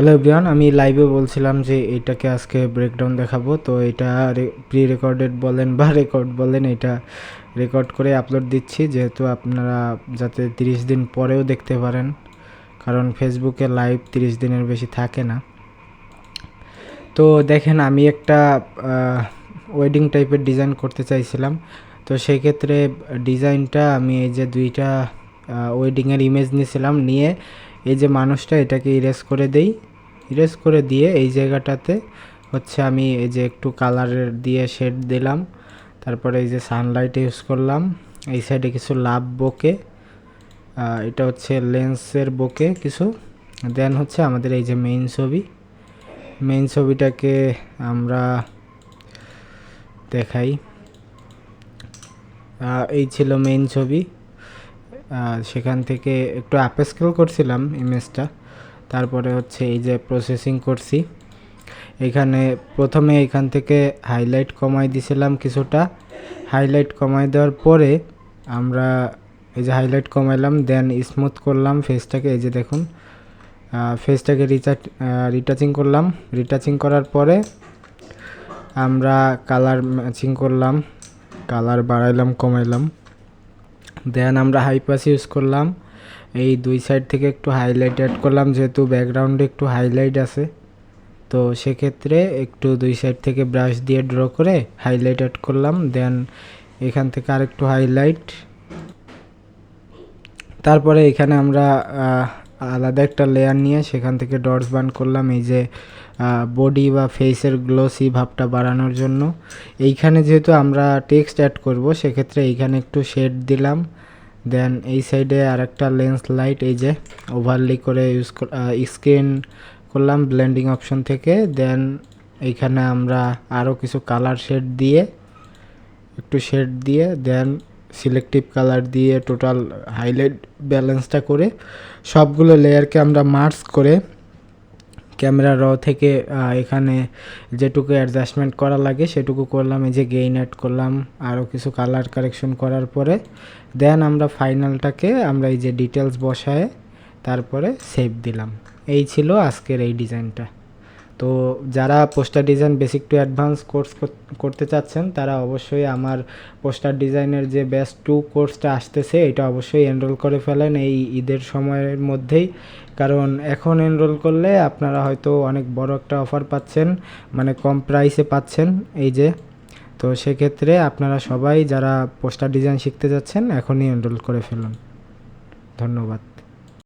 Hello everyone আমি লাইভে বলছিলাম যে এটাকে আজকে ব্রেকডাউন দেখাবো। তো এটা প্রি রেকর্ডেড বলেন বা রেকর্ড বলেন, এটা রেকর্ড করে আপলোড দিচ্ছি। যেহেতু আপনারা যাতে তিরিশ দিন পরেও দেখতে পারেন, কারণ ফেসবুকে লাইভ তিরিশ দিনের বেশি থাকে না। তো দেখেন, আমি একটা ওয়েডিং টাইপের ডিজাইন করতে চাইছিলাম। তো সেই ক্ষেত্রে ডিজাইনটা আমি এই যে দুইটা ওয়েডিংয়ের ইমেজ নিয়েছিলাম। নিয়ে এই যে মানুষটা এটাকে ইরেজ করে দেই। ইরেজ করে দিয়ে এই জায়গাটাতে হচ্ছে আমি এই যে একটু কালারের দিয়ে শেড দিলাম। তারপরে এই যে সানলাইট ইউজ করলাম। এই সাইডে কিছু লাভ বোকে এটা হচ্ছে লেন্সের বোকে কিছু। দেন হচ্ছে আমাদের এই যে মেইন ছবি। মেইন ছবিটাকে আমরা দেখাই। এই ছিল মেইন ছবি। সেখান থেকে একটু আপস্কেল করছিলাম ইমেজটা তারপরে হচ্ছে এই যে প্রসেসিং করছি। এখানে প্রথমে এখান থেকে হাইলাইট কমাই দিছিলাম কিছুটা। হাইলাইট কমাই দেওয়ার পরে আমরা এই যে হাইলাইট কমাইলাম দেন স্মুথ করলাম ফেসটাকে এই যে দেখুন ফেসটাকে রিচার্জ রিটাচিং করলাম। রিটাচিং করার পরে আমরা কালার ম্যাচিং করলাম কালার বাড়াইলাম, কমাইলাম। দেন আমরা হাইপাস ইউজ করলাম। এই দুই সাইড থেকে একটু হাইলাইট অ্যাড করলাম, যেহেতু ব্যাকগ্রাউন্ডে একটু হাইলাইট আছে। তো সেক্ষেত্রে একটু দুই সাইড থেকে ব্রাশ দিয়ে ড্র করে হাইলাইট অ্যাড করলাম দেন এখান থেকে আরেকটু হাইলাইট তারপরে এখানে আমরা আলাদা একটা লেয়ার নিয়ে সেখান থেকে ডটস বান করলাম, এই যে বডি বা ফেসের গ্লোসি ভাবটা বাড়ানোর জন্য। এইখানে যেহেতু আমরা টেক্সট অ্যাড করব, সেক্ষেত্রে এইখানে একটু শেড দিলাম। দেন এই সাইডে আর একটা লেন্স লাইট এই যে ওভারলি করে ইউজ স্ক্রিন করলাম ব্লেন্ডিং অপশন থেকে। দেন এইখানে আমরা আরও কিছু কালার শেড দিয়ে, একটু শেড দিয়ে দেন সিলেক্টিভ কালার দিয়ে টোটাল হাইলাইট ব্যালেন্সটা করে সবগুলো লেয়ারকে আমরা মার্স করে ক্যামেরা র থেকে এখানে যেটুকু অ্যাডজাস্টমেন্ট করা লাগে সেটুকু করলাম, এই যে গেইন অ্যাড করলাম আরও কিছু কালার কারেকশন করার পরে দেন আমরা ফাইনালটাকে আমরা এই যে ডিটেলস বসায়, তারপরে সেভ দিলাম। এই ছিল আজকের এই ডিজাইনটা তো যারা poster design basic to advance course করতে চাচ্ছেন, তারা অবশ্যই আমার পোস্টার ডিজাইনের যে বেস্ট টু কোর্সটা আসতেছে, এটা অবশ্যই এনরোল করে ফেলেন এই ঈদের সময়ের মধ্যেই। কারণ এখন এনরোল করলে আপনারা হয়তো অনেক বড় একটা অফার পাচ্ছেন মানে কম প্রাইসে পাচ্ছেন এই যে। তো সেক্ষেত্রে আপনারা সবাই যারা পোস্টার ডিজাইন শিখতে যাচ্ছেন, এখনই এনরোল করে ফেলুন। ধন্যবাদ।